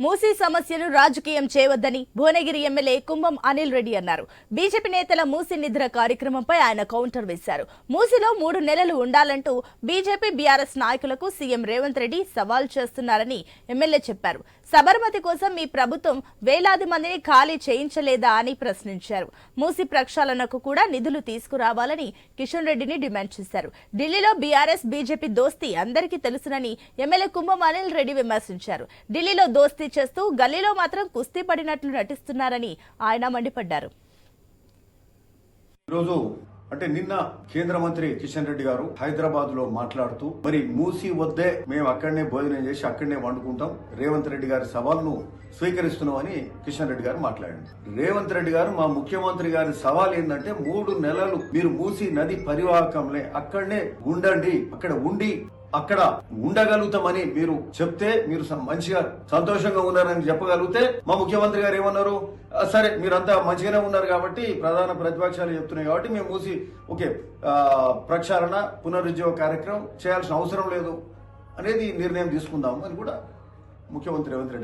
మూసీ సమస్యను రాజకీయం చేయవద్దని భువనగిరి ఎమ్మెల్యే కుంభం అనిల్ రెడ్డి అన్నారు. బీజేపీ నేతల మూసీ నిద్ర కార్యక్రమంపై ఆయన కౌంటర్ వేశారు. మూసీలో మూడు నెలలు ఉండాలంటూ బీజేపీ బీఆర్ఎస్ నాయకులకు సీఎం రేవంత్ రెడ్డి సవాల్ చేస్తున్నారని ఎమ్మెల్యే చెప్పారు. సబర్మతి కోసం మీ ప్రభుత్వం వేలాది మందిని ఖాళీ చేయించలేదా అని ప్రశ్నించారు. మూసీ ప్రక్షాళనకు కూడా నిధులు తీసుకురావాలని కిషన్ రెడ్డిని డిమాండ్ చేశారు. ఢిల్లీలో బీఆర్ఎస్ బీజేపీ దోస్తీ అందరికీ తెలుసునని ఎమ్మెల్యే కుంభం అనిల్ రెడ్డి విమర్శించారు. ఢిల్లీలో దోస్తీ చేస్తూ గల్లీలో మాత్రం కుస్తీ పడినట్లు నటిస్తున్నారని ఆయన మండిపడ్డారు. ఈరోజు అంటే నిన్న కేంద్ర మంత్రి కిషన్ రెడ్డి గారు హైదరాబాద్లో మాట్లాడుతూ మరి మూసి వద్దే మేము అక్కడనే భోజనం చేసి అక్కడనే వండుకుంటాం. రేవంత్ రెడ్డి గారి సవాల్ను స్వీకరిస్తున్నామని కిషన్ రెడ్డి గారు మాట్లాడారు. రేవంత్ రెడ్డి గారు మా ముఖ్యమంత్రి గారి సవాల్ ఏంటంటే మూడు నెలలు మీరు మూసి నది పరివాహకంలే. అక్కడనే ఉండండి. అక్కడ ఉండి అక్కడ ఉండగలుగుతామని మీరు చెప్తే మీరు మంచిగా సంతోషంగా ఉన్నారని చెప్పగలిగితే మా ముఖ్యమంత్రి గారు ఏమన్నారు? సరే మీరంతా మంచిగానే ఉన్నారు కాబట్టి ప్రధాన ప్రతిపక్షాలు చెప్తున్నాయి కాబట్టి మేము మూసి ఓకే ప్రక్షాళన పునరుజ్జీవ కార్యక్రమం చేయాల్సిన అవసరం లేదు అనేది నిర్ణయం తీసుకుందాం అని కూడా ముఖ్యమంత్రి రేవంత్ రెడ్డి